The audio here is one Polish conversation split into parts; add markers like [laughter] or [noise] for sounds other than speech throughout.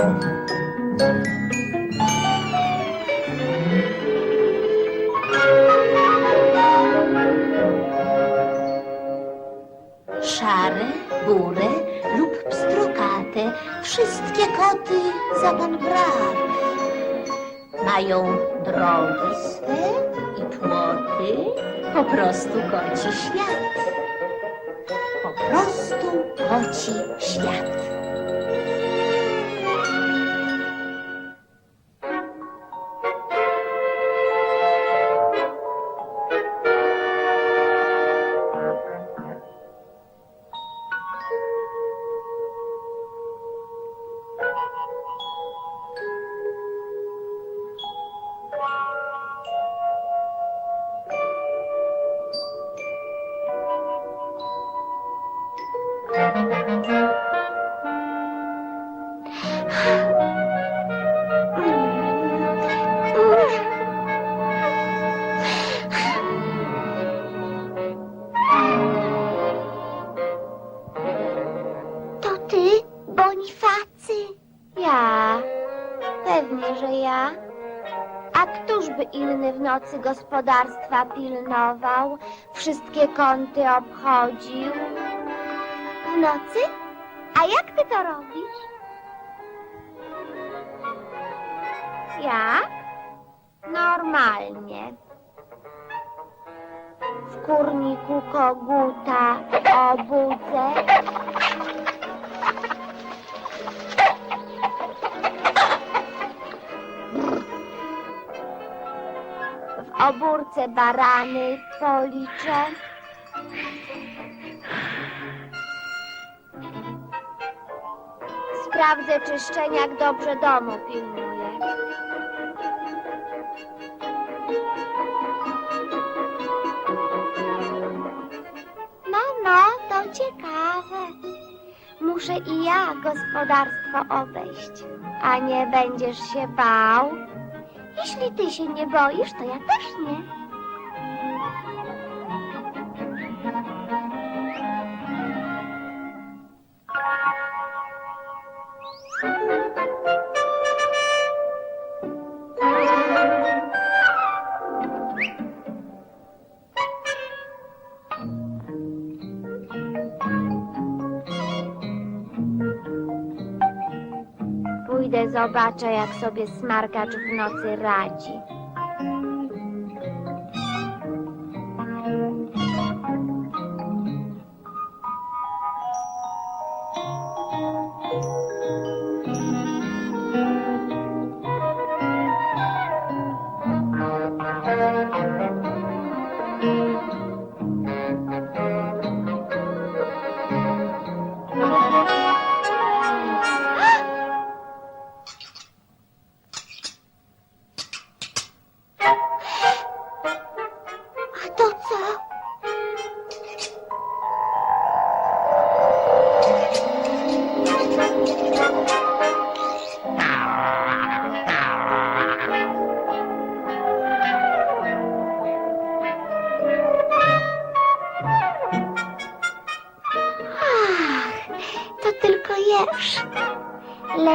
Szare, bury lub pstrokate, wszystkie koty za pan brak. Mają drogi swe i płoty, po prostu koci świat. Po prostu koci świat. Nocy gospodarstwa pilnował, wszystkie kąty obchodził? W nocy? A jak ty to robisz? Jak? Normalnie. W kurniku koguta obudzę. W obórce barany policzę. Sprawdzę, czy szczeniak dobrze domu pilnuje. No, to ciekawe. Muszę i ja gospodarstwo obejść. A nie będziesz się bał? Jeśli ty się nie boisz, to ja też nie. Zobaczę, jak sobie smarkacz w nocy radzi.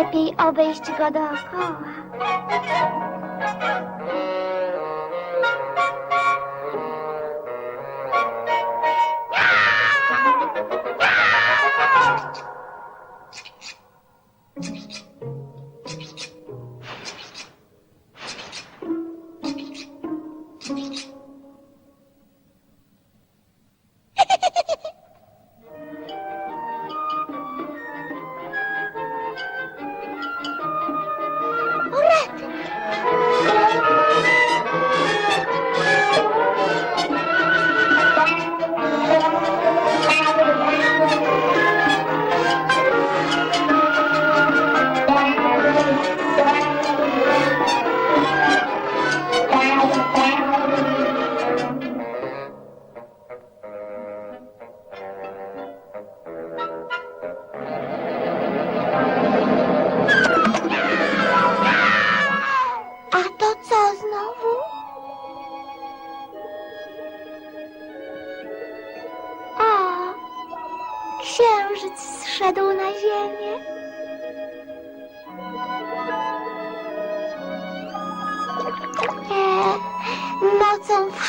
Lepiej obejść go dookoła.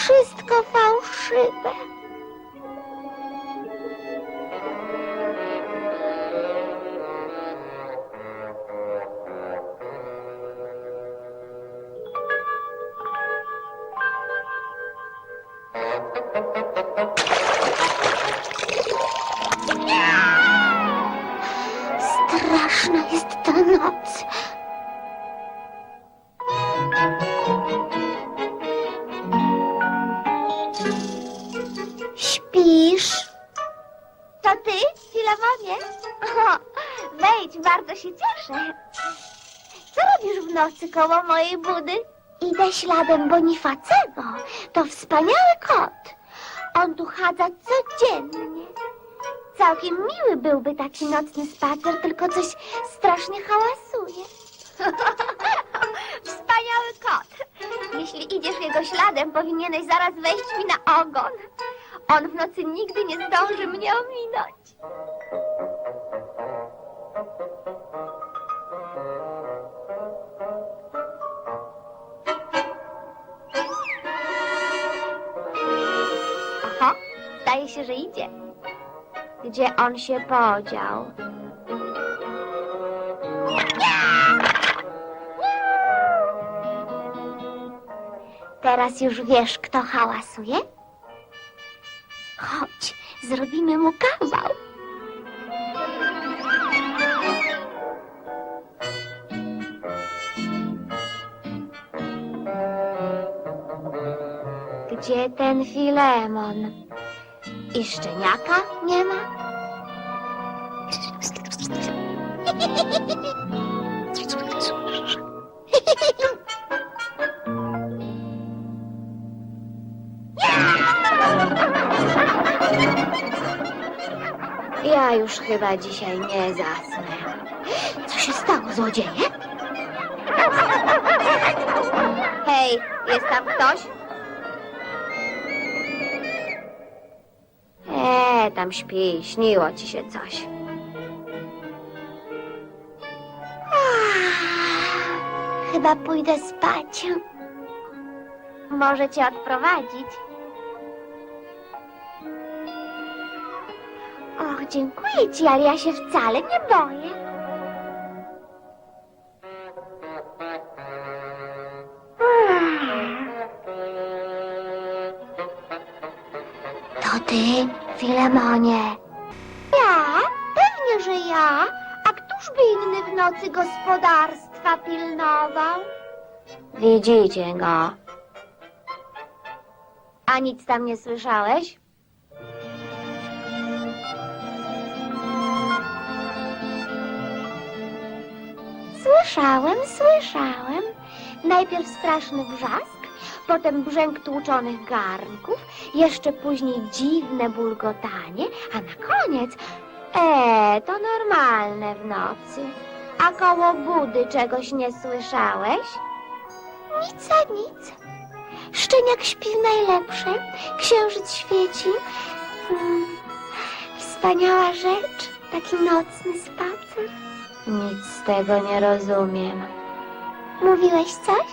Wszystko fałszywe. Się cieszę. Co robisz w nocy koło mojej budy? Idę śladem Bonifacego. To wspaniały kot. On tu chadza codziennie. Całkiem miły byłby taki nocny spacer, tylko coś strasznie hałasuje. [laughs] Wspaniały kot. Jeśli idziesz jego śladem, powinieneś zaraz wejść mi na ogon. On w nocy nigdy nie zdąży mnie ominąć. Się, że idzie. Gdzie on się podział? Teraz już wiesz, kto hałasuje? Chodź, zrobimy mu kawał. Gdzie ten Filemon? I szczeniaka nie ma? Ja już chyba dzisiaj nie zasnę. Co się stało, złodzieje? Hej, jest tam ktoś? Tam śpi, śniło ci się coś. Chyba pójdę spać. Może cię odprowadzić? Och, dziękuję ci, ale ja się wcale nie boję. Filemonie. Ja? Pewnie, że ja. A któż by inny w nocy gospodarstwa pilnował? Widzicie go. A nic tam nie słyszałeś? Słyszałem, słyszałem. Najpierw straszny wrzask, potem brzęk tłuczonych garnków, jeszcze później dziwne bulgotanie, a na koniec... E, to normalne w nocy. A koło budy czegoś nie słyszałeś? Nic a nic. Szczeniak śpi w najlepsze, księżyc świeci. Hmm, wspaniała rzecz, taki nocny spacer. Nic z tego nie rozumiem. Mówiłeś coś?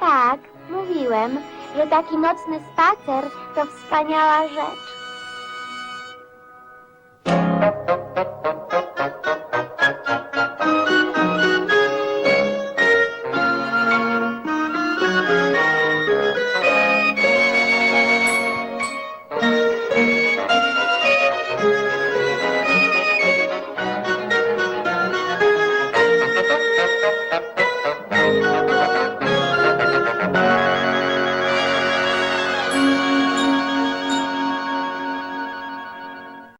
Tak, mówiłem, że taki nocny spacer to wspaniała rzecz.